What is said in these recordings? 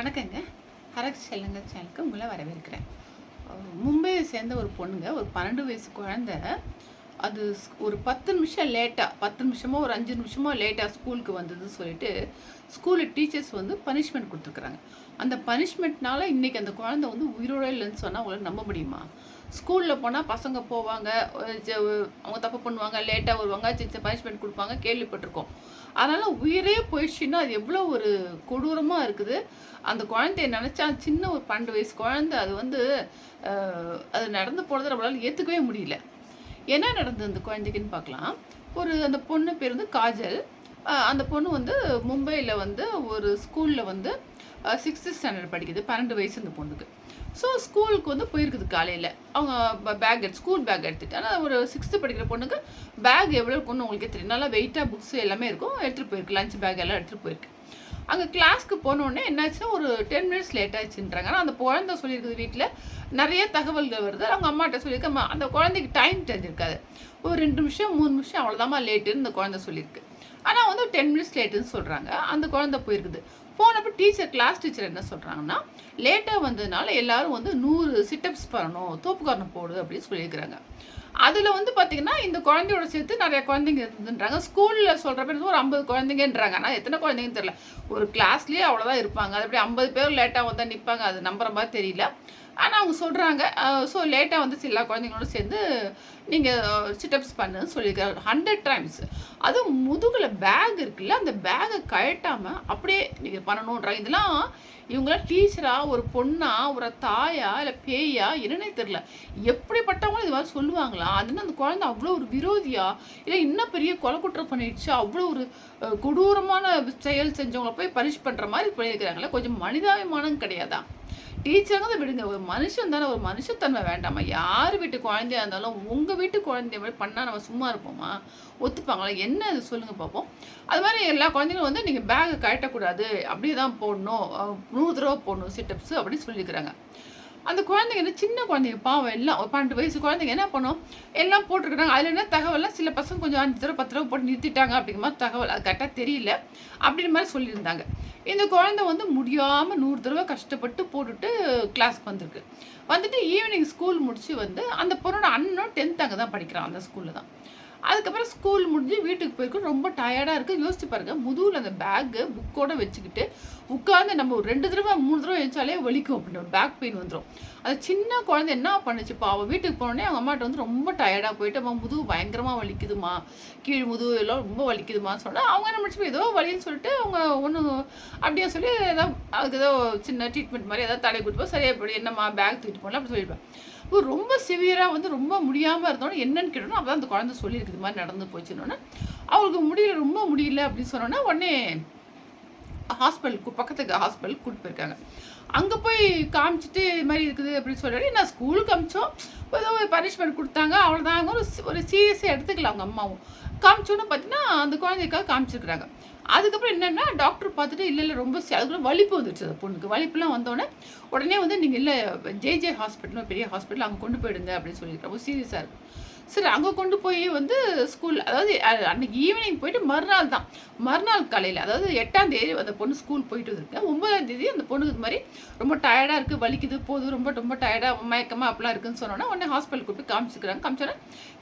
வணக்கங்க. ஹரக் செல்லுங்க சேனலுக்கு உங்களை வரவேற்கிறேன். மும்பையை சேர்ந்த ஒரு பொண்ணுங்க ஒரு பன்னெண்டு வயசு குழந்த. அது ஒரு பத்து நிமிஷம் லேட்டாக பத்து நிமிஷமோ ஒரு அஞ்சு நிமிஷமோ லேட்டாக ஸ்கூலுக்கு வந்ததுன்னு சொல்லிட்டு ஸ்கூலில் டீச்சர்ஸ் வந்து பனிஷ்மெண்ட் கொடுத்துருக்குறாங்க. அந்த பனிஷ்மெண்ட்னால இன்னைக்கு அந்த குழந்தை வந்து உயிரோட இல்லைன்னு சொன்னால் உங்களால் நம்ப முடியுமா? ஸ்கூலில் போனால் பசங்க போவாங்க அவங்க தப்பு பண்ணுவாங்க லேட்டாக வருவாங்க சின்ன பனிஷ்மெண்ட் கொடுப்பாங்க கேள்விப்பட்டிருக்கோம். அதனால் உயிரே போயிடுச்சுன்னா அது எவ்வளோ ஒரு கொடூரமாக இருக்குது. அந்த குழந்தைய நினச்சா சின்ன ஒரு பன்னெண்டு வயசு குழந்தை அது வந்து அது நடந்து போகிறத நம்மளால் ஏற்றுக்கவே முடியல. என்ன நடந்தது அந்த குழந்தைக்குன்னு பார்க்கலாம். ஒரு அந்த பொண்ணு பேர் வந்து காஜல். அந்த பொண்ணு வந்து மும்பையில் வந்து ஒரு ஸ்கூலில் வந்து சிக்ஸ்த்து ஸ்டாண்டர்ட் படிக்குது பன்னெண்டு வயசு அந்த பொண்ணுக்கு. ஸோ ஸ்கூலுக்கு வந்து போயிருக்குது காலையில். அவங்க பேக் எடுத்து ஸ்கூல் பேக் எடுத்துட்டு ஆனால் ஒரு சிக்ஸ்த்து படிக்கிற பொண்ணுக்கு பேக் எவ்வளோ இருக்குன்னு உங்களுக்கே தெரியும். நல்லா வெயிட்டாக புக்ஸ் எல்லாமே இருக்கும். எடுத்துகிட்டு போயிருக்கு. லஞ்ச் பேக் எல்லாம் எடுத்துகிட்டு போயிருக்கு. அங்கே கிளாஸ்க்கு போனோடனே என்னாச்சுன்னா ஒரு டென் மினிட்ஸ் லேட் ஆச்சுன்றாங்க ஆனால் அந்த குழந்தை சொல்லியிருக்குது வீட்டில் நிறைய தகவல்கள் வருது. அவங்க அம்மாட்ட சொல்லியிருக்க அந்த குழந்தைக்கு டைம் தெரிஞ்சிருக்காது. ஒரு ரெண்டு நிமிஷம் மூணு நிமிஷம் அவ்வளோதாம்மா லேட்டுன்னு இந்த குழந்தை சொல்லியிருக்கு. ஆனால் வந்து டென் மினிட்ஸ் லேட்டுன்னு சொல்கிறாங்க அந்த குழந்தை போயிருக்குது. போனப்போ டீச்சர் கிளாஸ் டீச்சர் என்ன சொல்கிறாங்கன்னா லேட்டாக வந்ததுனால எல்லாரும் வந்து நூறு சிட்டப்ஸ் பண்ணணும் தோப்புக்காரணம் போடு அப்படின்னு சொல்லியிருக்கிறாங்க. அதில் வந்து பார்த்தீங்கன்னா இந்த குழந்தையோட சேர்த்து நிறைய குழந்தைங்க இருந்துன்றாங்க. ஸ்கூலில் சொல்கிற ஒரு ஐம்பது குழந்தைங்கன்றாங்க. ஆனால் எத்தனை குழந்தைங்கன்னு தெரியல. ஒரு கிளாஸ்லேயே அவ்வளோதான் இருப்பாங்க. அது அப்படி ஐம்பது பேர் லேட்டாக வந்தால் நிற்பாங்க அது நம்புற மாதிரி தெரியல. ஆனால் அவங்க சொல்கிறாங்க ஸோ லேட்டாக வந்து எல்லா குழந்தைங்களோட சேர்ந்து நீங்கள் சிட்டப்ஸ் பண்ணுன்னு சொல்லியிருக்காங்க ஹண்ட்ரட் டைம்ஸ் அதுவும் முதுகில் பேக் இருக்குல்ல அந்த பேகை கழட்டாமல் அப்படியே நீங்கள் பண்ணணுன்றாங்க இதெல்லாம் இவங்களாம் டீச்சராக ஒரு பொண்ணா ஒரு தாயா இல்லை பேயா என்னன்னே தெரில எப்படிப்பட்டவங்களும் இது மாதிரி சொல்லுவாங்களா? அதுன்னு அந்த குழந்தை அவ்வளோ ஒரு விரோதியா? இல்லை இன்னும் பெரிய கொலை குற்றம் பண்ணிடுச்சு? அவ்வளோ ஒரு கொடூரமான செயல் செஞ்சவங்களை போய் பரிஷ் பண்ணுற மாதிரி பண்ணியிருக்கிறாங்களே கொஞ்சம் மனிதாபிமானம் கிடையாதான் டீச்சராக தான் விடுங்க ஒரு மனுஷன் தானே ஒரு மனுஷத்தன்மை வேண்டாமா? யார் வீட்டு குழந்தையா இருந்தாலும் உங்கள் வீட்டு குழந்தைய மாதிரி பண்ணால் நம்ம சும்மா இருப்போமா? ஒத்துப்பாங்களா? என்ன இது? சொல்லுங்கள் பார்ப்போம் அது மாதிரி எல்லா குழந்தைங்களும் வந்து நீங்கள் பேகை கழட்டக்கூடாது. அப்படியே தான் போடணும். நூறு தடவை போடணும். சிட்டப்ஸ் அப்படின்னு சொல்லியிருக்கிறாங்க. அந்த குழந்தைங்க என்ன சின்ன குழந்தைங்க பாவம் எல்லாம் ஒரு பன்னெண்டு வயசு குழந்தைங்க என்ன பண்ணும்? எல்லாம் போட்டிருக்கிறாங்க அதில் என்ன தகவல்லாம் சில பசங்க கொஞ்சம் அஞ்சு தடவை பத்து தடவை போட்டு நிறுத்திட்டாங்க அப்படிங்கிற மாதிரி தகவல். அது கரெக்டாக தெரியல. அப்படின்ற மாதிரி சொல்லியிருந்தாங்க. இந்த குழந்தை வந்து முடியாமல் நூறு தடவை கஷ்டப்பட்டு போட்டுட்டு கிளாஸ்க்கு வந்திருக்கு. வந்துட்டு ஈவினிங் ஸ்கூல் முடிச்சு வந்து அந்த பொண்ணோட அண்ணனும் டென்த் அங்கே தான் படிக்கிறான் அந்த ஸ்கூலில் தான். அதுக்கப்புறம் ஸ்கூல் முடிஞ்சு வீட்டுக்கு போயிருக்கோம் ரொம்ப டயர்டாக இருக்குது யோசிச்சு பாருங்க. முதுகில் அந்த பேக்கு புக்கோட வச்சுக்கிட்டு உட்காந்து நம்ம ஒரு ரெண்டு தடவை மூணு தடவை எழுந்தாலே வலிக்கும் அப்படின்னு பேக் பெயின் வந்துடும் அது சின்ன குழந்தை என்ன பண்ணுச்சு? அவள் வீட்டுக்கு போனோடனே அவங்க அம்மாட்ட வந்து ரொம்ப டயர்டாக போயிட்டு அவன் முதுகு பயங்கரமாக வலிக்குதுமா கீழ் முதுகு எல்லாம் ரொம்ப வலிக்குதுமான்னு சொன்னால் அவங்க என்ன முடிச்சு ஏதோ வலின்னு சொல்லிட்டு அவங்க ஒன்று அப்படியே சொல்லி ஏதாவது அதுக்கு ஏதோ சின்ன ட்ரீட்மெண்ட் மாதிரி ஏதாவது தடை கொடுப்போம் சரியா இப்படி என்னம்மா பேக் தூக்கிட்டு போகலாம் அப்படி சொல்லிடுவேன். இப்போ ரொம்ப சிவியராக வந்து ரொம்ப முடியாமல் இருந்தோன்னு என்னன்னு கேட்டோன்னா அப்போ அந்த குழந்தை சொல்லியிருக்குது இது மாதிரி நடந்து போச்சுன்னொன்னே அவளுக்கு முடியல ரொம்ப முடியல அப்படின்னு சொன்னோன்னே உடனே ஹாஸ்பிட்டலுக்கு பக்கத்துக்கு ஹாஸ்பிட்டலுக்கு கூப்பிட்டு போயிருக்காங்க. அங்கே போய் காமிச்சிட்டு இது மாதிரி இருக்குது அப்படின்னு சொல்லிட்டு நான் ஸ்கூலுக்கு அமிச்சோம். ஏதோ ஒரு பனிஷ்மெண்ட் கொடுத்தாங்க. அவ்வளோதாங்க ஒரு ஒரு சீரியஸாக எடுத்துக்கல அவங்க அம்மாவும். காமிச்சோன்னு பார்த்தீங்கன்னா அந்த குழந்தைக்காக காமிச்சிருக்கிறாங்க. அதுக்கப்புறம் என்னென்னா டாக்டர் பார்த்துட்டு இல்லை இல்லை ரொம்ப அதுக்குள்ள வலிப்பு வந்துடுச்சு அந்த பொண்ணுக்கு. வலிப்புலாம் வந்தோடனே உடனே வந்து நீங்கள் இல்லை ஜேஜே ஹாஸ்பிட்டல் பெரிய ஹாஸ்பிட்டல் அங்கே கொண்டு போயிடுங்க அப்படின்னு சொல்லியிருக்காங்க ரொம்ப சீரியஸாக இருக்கும் சரி அங்கே கொண்டு போய் வந்து ஸ்கூல் அதாவது அன்னைக்கு ஈவினிங் போயிட்டு மறுநாள் தான். மறுநாள் காலையில் அதாவது எட்டாம் தேதி அந்த பொண்ணு ஸ்கூல் போயிட்டு வந்துருக்கு. ஒன்பதாம் தேதி அந்த பொண்ணுக்கு இது மாதிரி ரொம்ப டயர்டாக இருக்குது வலிக்குது போகுது ரொம்ப ரொம்ப டயர்டாக மயக்கமாக அப்படிலாம் இருக்குன்னு சொன்னோன்னா உடனே ஹாஸ்பிட்டல் கூப்பிட்டு காமிச்சிக்கிறாங்க. காமிச்சோன்னா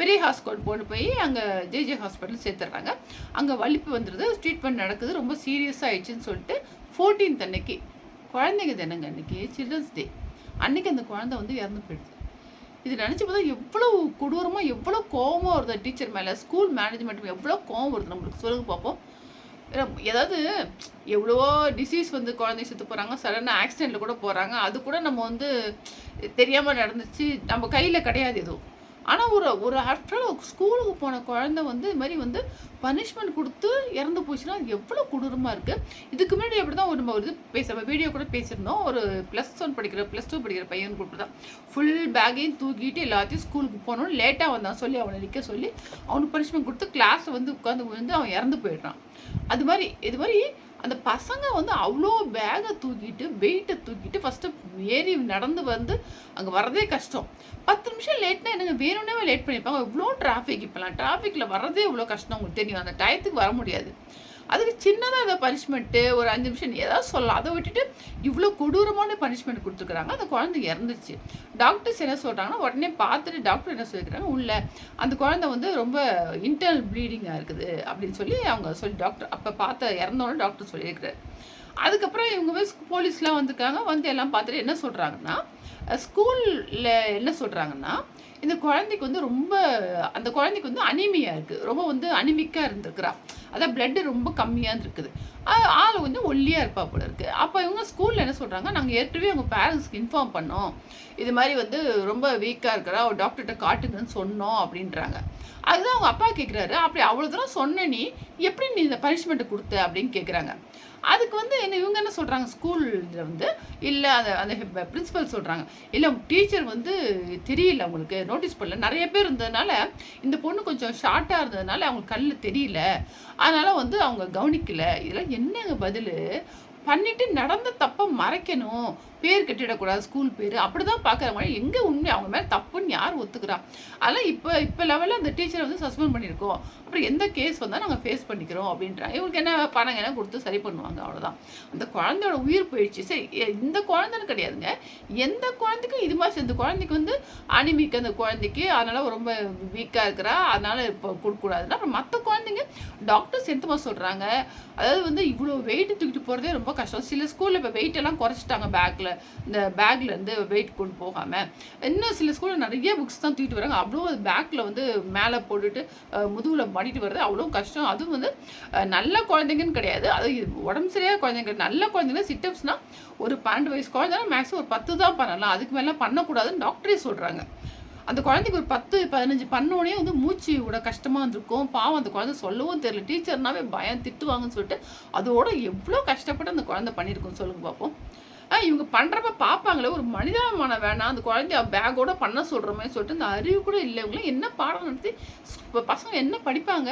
பெரிய ஹாஸ்பிட்டல் கொண்டு போய் அங்கே ஜேஜே ஹாஸ்பிட்டல் சேர்த்துறாங்க. அங்கே வலிப்பு வந்துடுது ட்ரீட்மெண்ட் நடக்குது ரொம்ப சீரியஸாக ஆயிடுச்சுன்னு சொல்லிட்டு ஃபோர்டீன்த் அன்னைக்கு குழந்தைங்க தினங்க அன்னைக்கு சில்ட்ரன்ஸ் டே அன்னைக்கு அந்த குழந்தை வந்து இறந்து போயிடுது. இது நினச்சி பார்த்தா எவ்வளோ கொடூரமாக எவ்வளோ கோவமாக வருது டீச்சர் மேலே. ஸ்கூல் மேனேஜ்மெண்ட் எவ்வளோ கோவம் வருது நம்மளுக்கு. சொல்லுங்க பார்ப்போம் ஏதாவது எவ்வளவோ டிசீஸ் வந்து குழந்தைய செத்து போகிறாங்க சடனாக ஆக்சிடெண்ட்டில் கூட போகிறாங்க அது கூட நம்ம வந்து தெரியாமல் நடந்துச்சு. நம்ம கையில் கிடையாது எதுவும். ஆனால் ஒரு ஒரு ஆஃப்டர் ஸ்கூலுக்கு போன குழந்தை வந்து இது மாதிரி வந்து பனிஷ்மெண்ட் கொடுத்து இறந்து போச்சுன்னா அது எவ்வளோ கொடூரமாக இருக்குது இதுக்கு முன்னாடி எப்படி தான் ஒரு நம்ம ஒரு இது பேச வீடியோ கூட பேசியிருந்தோம். ஒரு ப்ளஸ் ஒன் படிக்கிற ப்ளஸ் டூ படிக்கிற பையன் கூப்பிட்டு தான். ஃபுல் பேக்கையும் தூக்கிட்டு எல்லாத்தையும் ஸ்கூலுக்கு போகணும்னு லேட்டாக வந்தான். சொல்லி அவனை நிற்க சொல்லி அவனுக்கு பனிஷ்மெண்ட் கொடுத்து கிளாஸ் வந்து உட்காந்து விழுந்து அவன் இறந்து போயிடுறான். அது மாதிரி இது மாதிரி அந்த பசங்க வந்து அவ்வளோ பேகை தூக்கிட்டு வெயிட்டை தூக்கிட்டு ஃபஸ்ட்டு ஏறி நடந்து வந்து அங்கே வரதே கஷ்டம். பத்து நிமிஷம் லேட்னா எனக்கு வேணும்னே லேட் பண்ணியிருப்பாங்க இவ்வளோ டிராஃபிக் இப்போலாம் டிராஃபிக்கில் வரதே இவ்வளோ கஷ்டம். உங்களுக்கு தெரியும். அந்த டயத்துக்கு வர முடியாது. அதுக்கு சின்னதாக ஏதோ பனிஷ்மெண்ட்டு ஒரு அஞ்சு நிமிஷம் ஏதாவது சொல்லலாம். அதை விட்டுட்டு இவ்வளோ கொடூரமான பனிஷ்மெண்ட் கொடுத்துருக்குறாங்க. அந்த குழந்தை இறந்துச்சு டாக்டர்ஸ் என்ன சொல்கிறாங்கன்னா உடனே பார்த்துட்டு டாக்டர் என்ன சொல்லிக்கிறாங்க உள்ள அந்த குழந்தை வந்து ரொம்ப இன்டர்னல் ப்ளீடிங்காக இருக்குது அப்படின்னு சொல்லி அவங்க சொல்லி டாக்டர் அப்போ பார்த்த இறந்தோன்னு டாக்டர் சொல்லியிருக்கிறார். அதுக்கப்புறம் இவங்க போய் போலீஸ்லாம் வந்திருக்காங்க. வந்து எல்லாம் பார்த்துட்டு என்ன சொல்கிறாங்கன்னா ஸ்கூலில் என்ன சொல்கிறாங்கன்னா இந்த குழந்தைக்கு வந்து ரொம்ப அந்த குழந்தைக்கு வந்து அனிமியாக இருக்குது ரொம்ப வந்து அனிமிக்காக இருந்திருக்கிறா. அதான் பிளட்டு ரொம்ப கம்மியாக இருக்குது ஆள் கொஞ்சம் ஒல்லியாக இருப்பா போல இருக்குது அப்போ இவங்க ஸ்கூலில் என்ன சொல்கிறாங்க நாங்கள் ஏற்கனவே அவங்க பேரண்ட்ஸ்க்கு இன்ஃபார்ம் பண்ணோம். இது மாதிரி வந்து ரொம்ப வீக்காக இருக்கிறா ஒரு டாக்டர்கிட்ட காட்டுங்கன்னு சொன்னோம் அப்படின்றாங்க. அதுதான் அவங்க அப்பா கேட்குறாரு அப்படி அவ்வளோ தூரம் சொன்ன நீ எப்படி நீ இந்த பனிஷ்மெண்ட்டை கொடுத்த அப்படின்னு கேட்குறாங்க அதுக்கு வந்து என்ன இவங்க என்ன சொல்கிறாங்க ஸ்கூலில் வந்து இல்லை அந்த அந்த பிரின்ஸிபல் சொல்கிறாங்க இல்லை டீச்சர் வந்து தெரியல அவங்களுக்கு நோட்டீஸ் பண்ணல. நிறைய பேர் இருந்ததுனால இந்த பொண்ணு கொஞ்சம் ஷார்ட்டாக இருந்ததுனால அவங்களுக்கு கண்ணில் தெரியல. அதனால் வந்து அவங்க கவனிக்கல. இதெல்லாம் என்னங்க பதில்? பண்ணிட்டு நடந்த தப்பை மறைக்கணும். பேர் கட்டிடக்கூடாது ஸ்கூல் பேர். அப்படி தான் பார்க்குறவங்க. எங்கே உண்மை? அவங்க மேலே தப்புன்னு யார் ஒத்துக்கிறா? அதெல்லாம் இப்போ இப்போ லெவலில் அந்த டீச்சரை வந்து சஸ்பெண்ட் பண்ணியிருக்கோம். அப்புறம் எந்த கேஸ் வந்தால் நாங்கள் ஃபேஸ் பண்ணிக்கிறோம் அப்படின்றாங்க இவங்களுக்கு என்ன பணம் என்ன கொடுத்து சரி பண்ணுவாங்க அவ்வளோதான் அந்த குழந்தையோட உயிர் போயிடுச்சு. சரி இந்த குழந்தைன்னு கிடையாதுங்க. எந்த குழந்தைக்கும் இது மாதிரி இந்த குழந்தைக்கு வந்து அனிமிக்கு அந்த குழந்தைக்கு அதனால் ரொம்ப வீக்காக இருக்கிறா. அதனால் இப்போ கொடுக்கக்கூடாதுன்னா அப்புறம் மற்ற குழந்தைங்க டாக்டர்ஸ் எந்தமா சொல்கிறாங்க அதாவது வந்து இவ்வளோ வெயிட் தூக்கிட்டு போகிறதே ரொம்ப கஷ்டம். சில ஸ்கூலில் இப்போ வெயிட் எல்லாம் குறைச்சிட்டாங்க பேக்கில் இந்த பேக்லேருந்து வெயிட் கொண்டு போகாமல் இன்னும் சில ஸ்கூலில் நிறைய புக்ஸ் தான் தூக்கிட்டு வராங்க. அவ்வளோ அது பேக்கில் வந்து மேலே போட்டுட்டு முதுகில் மாட்டிட்டு வர்றது அவ்வளோ கஷ்டம். அதுவும் வந்து நல்ல குழந்தைங்கன்னு கிடையாது. அது உடம்பு சரியாக குழந்தைங்க நல்ல குழந்தைங்க சிட்டப்ஸ்னால் ஒரு பன்னெண்டு வயசு குழந்தைனா மேக்ஸிமம் ஒரு பத்து தான் பண்ணலாம். அதுக்கு மேலே பண்ணக்கூடாதுன்னு டாக்டரே சொல்கிறாங்க அந்த குழந்தைக்கு ஒரு பத்து பதினஞ்சு பண்ணோடனே வந்து மூச்சு விட கஷ்டமாக இருந்திருக்கும். பாவம் அந்த குழந்தை சொல்லவும் தெரியல. டீச்சர்னாவே பயம் திட்டுவாங்கன்னு சொல்லிட்டு அதோட எவ்வளோ கஷ்டப்பட்டு அந்த குழந்தை பண்ணியிருக்கோம் சொல்லுங்க பார்ப்போம் இவங்க பண்ணுறப்ப பார்ப்பாங்களே ஒரு மனிதாபிமானம் வேணாம். அந்த குழந்தைய பேக்கோட பண்ண சொல்கிற மாதிரி சொல்லிட்டு இந்த அறிவு கூட இல்லை. இவங்களாம் என்ன பாடம் நடத்தி பசங்க என்ன படிப்பாங்க?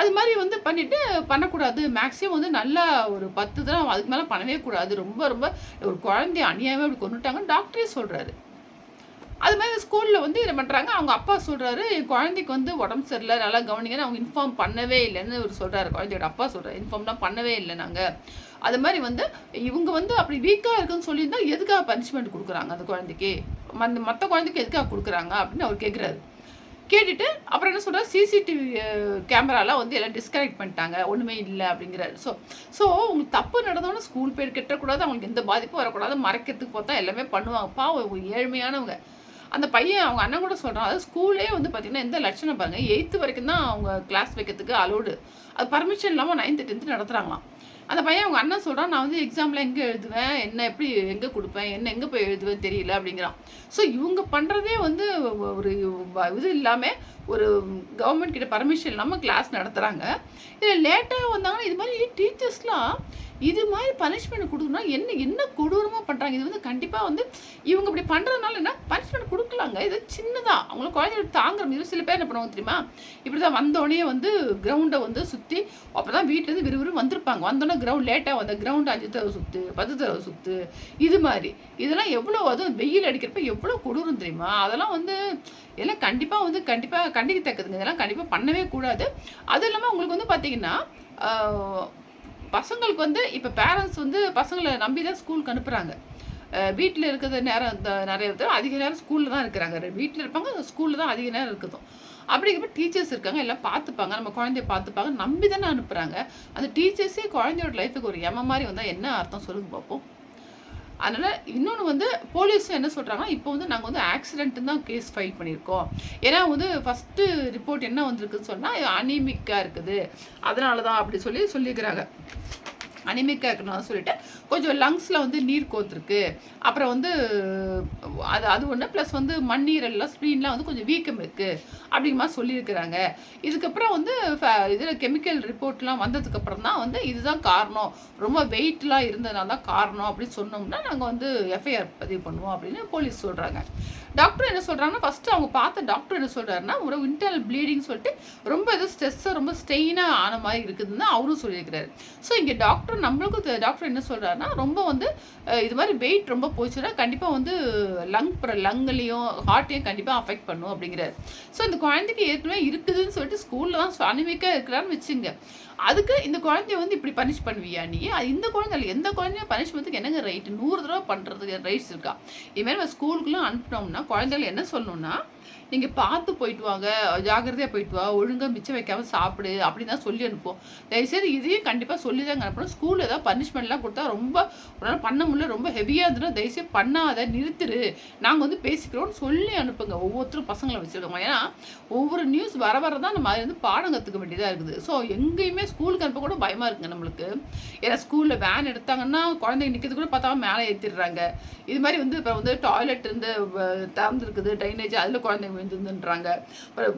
அது மாதிரி வந்து பண்ணிவிட்டு பண்ணக்கூடாது. மேக்ஸிமம் வந்து நல்லா ஒரு பத்து தடவை அதுக்கு மேலே பண்ணவே கூடாது. ரொம்ப ரொம்ப ஒரு குழந்தைய அநியாயமாக அப்படி கொண்டுட்டாங்கன்னு டாக்டரே சொல்கிறாரு அது மாதிரி ஸ்கூலில் வந்து என்ன பண்ணுறாங்க அவங்க அப்பா சொல்கிறாரு என் குழந்தைக்கு வந்து உடம்பு சரியில்லை. நல்லா கவனிங்கன்னு அவங்க இன்ஃபார்ம் பண்ணவே இல்லைன்னு அவர் சொல்கிறாரு குழந்தையோட அப்பா சொல்கிறார் இன்ஃபார்ம்லாம் பண்ணவே இல்லை நாங்கள் அது மாதிரி வந்து இவங்க வந்து அப்படி வீக்காக இருக்குன்னு சொல்லியிருந்தா எதுக்காக பனிஷ்மெண்ட் கொடுக்குறாங்க அந்த குழந்தைக்கு? அந்த மற்ற குழந்தைக்கு எதுக்காக கொடுக்குறாங்க அப்படின்னு அவர் கேட்குறாரு கேட்டுட்டு அப்புறம் என்ன சொல்கிறார் சிசிடிவி கேமராலாம் வந்து எல்லாம் டிஸ்கனெக்ட் பண்ணிட்டாங்க. ஒன்றுமே இல்லை அப்படிங்கிறாரு. ஸோ ஸோ உங்களுக்கு தப்பு நடந்தோன்னு ஸ்கூல் பேர் கெட்டக்கூடாது அவங்களுக்கு எந்த பாதிப்பும் வரக்கூடாது மறைக்கிறதுக்கு பார்த்தா எல்லாமே பண்ணுவாங்க. பாவம் ஏழ்மையானவங்க. அந்த பையன் அவங்க அண்ணன் கூட சொல்கிறான் அதாவது ஸ்கூலே வந்து பார்த்திங்கன்னா எந்த லட்சணம் பாருங்கள் எயித்து வரைக்கும் தான் அவங்க கிளாஸ் வைக்கிறதுக்கு அலோடு அது பர்மிஷன் இல்லாமல் நைன்த்து டென்த்து நடத்துகிறாங்களாம் அந்த பையன் அவங்க அண்ணன் சொல்கிறான் நான் வந்து எக்ஸாமில் எங்கே எழுதுவேன் என்ன எப்படி எங்கே கொடுப்பேன் என்ன எங்கே போய் எழுதுவேன் தெரியல அப்படிங்கிறான். ஸோ இவங்க பண்ணுறதே வந்து ஒரு இது இல்லாமல் ஒரு கவர்மெண்ட் கிட்ட பர்மிஷன் இல்லாமல் கிளாஸ் நடத்துகிறாங்க இதில் லேட்டாக வந்தாங்கன்னா இது மாதிரி டீச்சர்ஸ்லாம் இது மாதிரி பனிஷ்மெண்ட் கொடுக்கணும் என்ன என்ன கொடூரமாக பண்ணுறாங்க இது வந்து கண்டிப்பாக வந்து இவங்க இப்படி பண்ணுறதுனால என்ன? பனிஷ்மெண்ட் கொடுக்கலாங்க. இது சின்னதாக அவங்கள குழந்தைகள் தாங்குற மாதிரி. சில பேர் என்ன பண்ணுவாங்க தெரியுமா? இப்படி தான் வந்தோடனே வந்து கிரவுண்டை வந்து சுற்றி அப்போ தான் வீட்டிலேருந்து விறுவிறும் வந்திருப்பாங்க. வந்தோடனே கிரவுண்ட் லேட்டாக வந்த கிரவுண்ட் அஞ்சு தடவை சுற்று பத்து தடவை சுற்று இது மாதிரி. இதெல்லாம் எவ்வளோ அதுவும் வெயில் அடிக்கிறப்ப எவ்வளோ கொடூரம் தெரியுமா? அதெல்லாம் வந்து இதெல்லாம் கண்டிப்பாக வந்து கண்டிப்பாக கண்டிக்கத்தக்கதுங்க இதெல்லாம் கண்டிப்பாக பண்ணவே கூடாது. அது இல்லாமல் உங்களுக்கு வந்து பார்த்தீங்கன்னா பசங்களுக்கு வந்து இப்போ பேரண்ட்ஸ் வந்து பசங்களை நம்பி தான் ஸ்கூலுக்கு அனுப்புகிறாங்க வீட்டில் இருக்கிறது நேரம் நிறைய பேர் அதிக நேரம் ஸ்கூலில் தான் இருக்கிறாங்க. வீட்டில் இருப்பாங்க ஸ்கூலில் தான் அதிக நேரம் இருக்குதும். அப்படிங்கிறப்ப டீச்சர்ஸ் இருக்காங்க எல்லாம் பார்த்துப்பாங்க நம்ம குழந்தைய பார்த்துப்பாங்க நம்பி தானே அனுப்புகிறாங்க அந்த டீச்சர்ஸே குழந்தையோட லைஃபுக்கு ஒரு எம மாதிரி வந்தால் என்ன அர்த்தம் சொல்லுங்க பார்ப்போம் அதனால் இன்னொன்று வந்து போலீஸும் என்ன சொல்கிறாங்கன்னா இப்போ வந்து நாங்கள் வந்து ஆக்சிடென்ட்டு தான் கேஸ் ஃபைல் பண்ணியிருக்கோம். ஏன்னா வந்து ஃபஸ்ட்டு ரிப்போர்ட் என்ன வந்திருக்குன்னு சொன்னால் அனிமிக்காக இருக்குது. அதனால தான் அப்படி சொல்லி சொல்லியிருக்கிறாங்க அனிமிக்காக இருக்கணும் சொல்லிட்டு கொஞ்சம் லங்ஸில் வந்து நீர் கோத்துருக்கு. அப்புறம் வந்து அது அது ஒன்று ப்ளஸ் வந்து மண்ணீரெல்லாம் ஸ்க்ரீன்லாம் வந்து கொஞ்சம் வீக்கம் இருக்குது அப்படிங்கிற மாதிரி சொல்லியிருக்கிறாங்க. இதுக்கப்புறம் வந்து இதில் கெமிக்கல் ரிப்போர்ட்லாம் வந்ததுக்கப்புறம் தான் வந்து இதுதான் காரணம். ரொம்ப வெயிட்லாம் இருந்ததுனால தான் காரணம் அப்படின்னு சொன்னோம்னா நாங்கள் வந்து எஃப்ஐஆர் பதிவு பண்ணுவோம் அப்படின்னு போலீஸ் சொல்கிறாங்க டாக்டர் என்ன சொல்கிறாங்கன்னா ஃபஸ்ட்டு அவங்க பார்த்த டாக்டர் என்ன சொல்கிறாருன்னா ஒரு இன்டர்னல் ப்ளீடிங் சொல்லிட்டு ரொம்ப இது ஸ்ட்ரெஸ்ஸாக ரொம்ப ஸ்டெயினாக ஆன மாதிரி இருக்குதுன்னு அவரும் சொல்லியிருக்கிறாரு. ஸோ இங்கே டாக்டர் நம்மளுக்கும் டாக்டர் என்ன சொல்கிறாருன்னா ரொம்ப வந்து இது மாதிரி வெயிட் ரொம்ப போச்சுன்னா கண்டிப்பாக வந்து லங் லங்லையும் ஹார்ட்டையும் கண்டிப்பாக அஃபெக்ட் பண்ணும் அப்படிங்கிறாரு. ஸோ இந்த குழந்தைக்கு ஏற்கனவே இருக்குதுன்னு சொல்லிட்டு ஸ்கூலில் தான் அனிமிக்காக இருக்கிறான்னு வச்சுங்க. அதுக்கு இந்த குழந்தைய வந்து இப்படி பனிஷ் பண்ணுவியா நீ? அது இந்த குழந்தை இல்லை எந்த குழந்தையும் பனிஷ் பண்ணுறதுக்கு என்னங்க ரைட்டு நூறு தடவை பண்ணுறதுக்கு ரைட்ஸ் இருக்கா? இதுமாதிரி நம்ம ஸ்கூலுக்குலாம் அனுப்பினோம்னா குழந்தைகள் என்ன சொல்லணும்னா நீங்கள் பார்த்து போயிட்டு வாங்க ஜாக்கிரதையாக போயிட்டு வா ஒழுங்காக மிச்சம் வைக்காமல் சாப்பிடு அப்படின்னு தான் சொல்லி அனுப்புவோம். தயவுசெய்து இதையும் கண்டிப்பாக சொல்லி தாங்க அனுப்பணும். ஸ்கூலில் ஏதாவது பனிஷ்மெண்ட்லாம் கொடுத்தா ரொம்ப உன்னால் பண்ண முடியல ரொம்ப ஹெவியாக இருந்துன்னா தயவுசெய்து பண்ணாத நிறுத்துரு. நாங்கள் வந்து பேசிக்கிறோம்னு சொல்லி அனுப்புங்க. ஒவ்வொருத்தரும் பசங்களை வச்சுருக்கோம் ஏன்னா ஒவ்வொரு நியூஸ் வர வர தான் நம்ம அது வந்து பாடம் கற்றுக்க வேண்டியதாக இருக்குது. ஸோ எங்கேயுமே ஸ்கூலுக்கு அனுப்ப கூட பயமாக இருக்குங்க நம்மளுக்கு. ஏன்னா ஸ்கூலில் வேன் எடுத்தாங்கன்னா குழந்தைங்க நிற்கிறது கூட பார்த்தா மேலே ஏற்றிடுறாங்க இது மாதிரி வந்து இப்போ வந்து டாய்லெட் இருந்து திறந்துருக்குது ட்ரைனேஜ் அதில் குழந்தைங்க விழுந்துருந்துன்றாங்க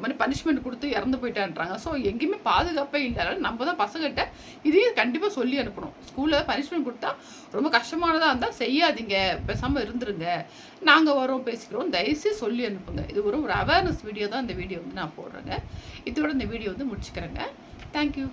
மாதிரி பனிஷ்மெண்ட் கொடுத்து இறந்து போயிட்டான்றாங்க. ஸோ எங்கேயுமே பாதுகாப்பே இல்லை. நம்ம தான் பசங்கள்கிட்ட இதையும் கண்டிப்பாக சொல்லி அனுப்பணும். ஸ்கூலில் பனிஷ்மெண்ட் கொடுத்தா ரொம்ப கஷ்டமானதாக இருந்தால் செய்யாதீங்க. பேசாமல் இருந்துருங்க. நாங்கள் வரோம் பேசிக்கிறோம். தயவுசெய்து சொல்லி அனுப்புங்க. இது ஒரு ஒரு அவேர்னஸ் வீடியோ தான் இந்த வீடியோ வந்து நான் போடுறேங்க. இதோட இந்த வீடியோ வந்து முடிச்சுக்கிறேங்க. தேங்க்யூ